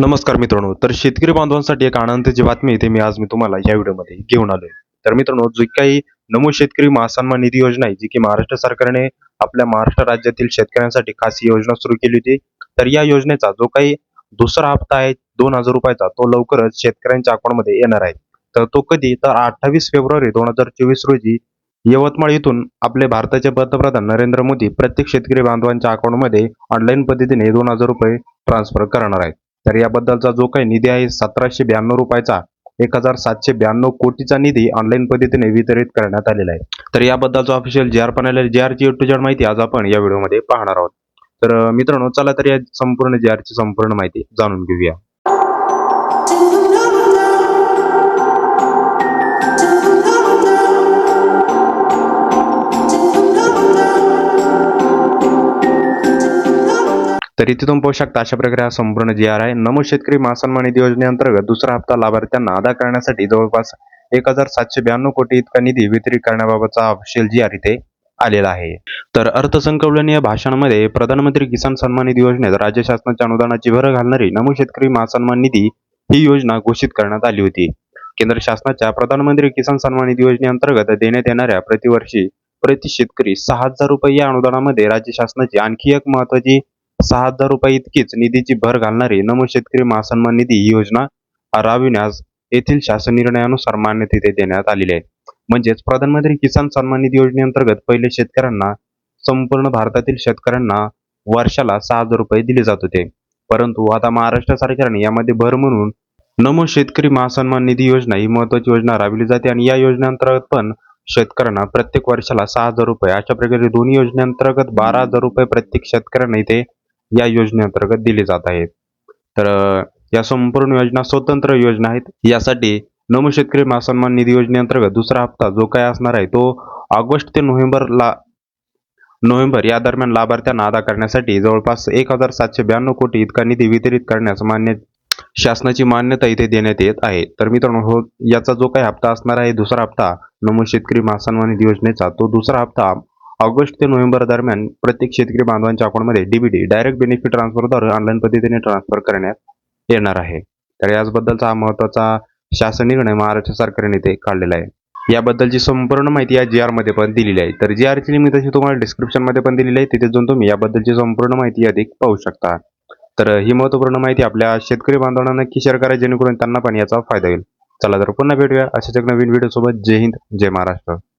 नमस्कार मित्रांनो तर शेतकरी बांधवांसाठी एक आनंदाची बातमी इथे मी आज मी तुम्हाला या व्हिडिओमध्ये घेऊन आलोय. तर मित्रांनो जी काही नमो शेतकरी महासन्मान निधी योजना आहे जी की महाराष्ट्र सरकारने आपल्या महाराष्ट्र राज्यातील शेतकऱ्यांसाठी खास योजना सुरू केली होती तर या योजनेचा जो काही दुसरा हप्ता आहे दोन हजार रुपयाचा तो लवकरच शेतकऱ्यांच्या अकाउंटमध्ये येणार आहे. तर तो कधी? तर अठ्ठावीस फेब्रुवारी दोन हजार चोवीस रोजी यवतमाळ येथून आपले भारताचे पंतप्रधान नरेंद्र मोदी प्रत्येक शेतकरी बांधवांच्या अकाउंटमध्ये ऑनलाईन पद्धतीने दोन हजार रुपये ट्रान्सफर करणार आहेत. तर याबद्दलचा जो काही निधी आहे सतराशे ब्याण्णव रुपयाचा एक हजार सातशे ब्याण्णव कोटीचा निधी ऑनलाईन पद्धतीने वितरित करण्यात आलेला आहे. तर याबद्दलचा ऑफिशियल जे आर पण जे जी आरची टू जेड माहिती आज आपण या व्हिडिओमध्ये पाहणार आहोत. तर मित्रांनो चला तर या संपूर्ण जे आरची संपूर्ण माहिती जाणून घेऊया. तर इथे तुम्ही पाहू शकता अशा प्रकारे हा संपूर्ण जी आर आहे नमो शेतकरी महासन्मान निधी योजनेअंतर्गत दुसरा हप्ता लाभार्थ्यांना अदा करण्यासाठी जवळपास एक हजार सातशे ब्याण्णव कोटी इतका निधी वितरित करण्याबाबतचा अफशेल जी आर इथे आलेला आहे. तर अर्थसंकल्पनीय भाषणामध्ये प्रधानमंत्री किसान सन्मान निधी योजनेत राज्य शासनाच्या अनुदानाची भर घालणारी नमो शेतकरी महासन्मान निधी ही योजना घोषित करण्यात आली होती. केंद्र शासनाच्या प्रधानमंत्री किसान सन्मान निधी योजनेअंतर्गत देण्यात येणाऱ्या प्रतिवर्षी प्रति शेतकरी सहा हजार रुपये या अनुदानामध्ये राज्य शासनाची आणखी एक महत्वाची सहा हजार रुपये इतकीच निधीची भर घालणारी नमो शेतकरी महासन्मान निधी ही योजना राबविण्यास येथील शासन निर्णयानुसार मान्यता देण्यात आलेली आहे. म्हणजेच प्रधानमंत्री किसान सन्मान निधी योजनेअंतर्गत पहिले शेतकऱ्यांना संपूर्ण भारतातील शेतकऱ्यांना वर्षाला सहा हजार रुपये दिले जात होते. परंतु आता महाराष्ट्र सरकारने यामध्ये भर म्हणून नमो शेतकरी महासन्मान निधी योजना ही महत्वाची योजना राबविली जाते आणि या योजनेअंतर्गत पण शेतकऱ्यांना प्रत्येक वर्षाला सहा हजार रुपये अशा प्रकारे दोन्ही योजनेअंतर्गत बारा हजार रुपये प्रत्येक शेतकऱ्यांना इथे या योजनेअंतर्गत दिले जात आहेत. तर या संपूर्ण योजना स्वतंत्र योजना आहेत. यासाठी नमो शेतकरी महासन्मान निधी योजनेअंतर्गत दुसरा हप्ता जो काय असणार आहे तो ऑगस्ट ते नोव्हेंबरला नोव्हेंबर या दरम्यान लाभार्थ्यांना अदा करण्यासाठी जवळपास एक हजार सातशे ब्याण्णव कोटी इतका निधी वितरित करण्यास मान्य शासनाची मान्यता इथे देण्यात येत आहे. तर मित्रांनो हो याचा जो काही हप्ता असणार आहे दुसरा हप्ता नमो शेतकरी महासन्मान निधी योजनेचा तो दुसरा हप्ता ऑगस्ट ते नोव्हेंबर दरम्यान प्रत्येक शेतकरी बांधवांच्या अकाउंटमध्ये डीबीडी डायरेक्ट बेनिफिट ट्रान्सफरद्वारे ऑनलाईन पद्धतीने ट्रान्सफर करण्यात येणार आहे. तर याचबद्दलचा हा महत्त्वाचा शासन निर्णय महाराष्ट्र सरकारने इथे काढलेला आहे. याबद्दलची संपूर्ण माहिती या जी आरमध्ये पण दिलेली आहे. तर जी आरची लिंक तशी तुम्हाला डिस्क्रिप्शनमध्ये पण दिलेली आहे. तिथे जाऊन तुम्ही याबद्दलची संपूर्ण माहिती अधिक पाहू शकता. तर ही महत्त्वपूर्ण माहिती आपल्या शेतकरी बांधवांना नक्की शेअर करा जेणेकरून त्यांना पण याचा फायदा होईल. चला तर पुन्हा भेटूया अशाच एक नवीन व्हिडिओ सोबत. जय हिंद जय महाराष्ट्र.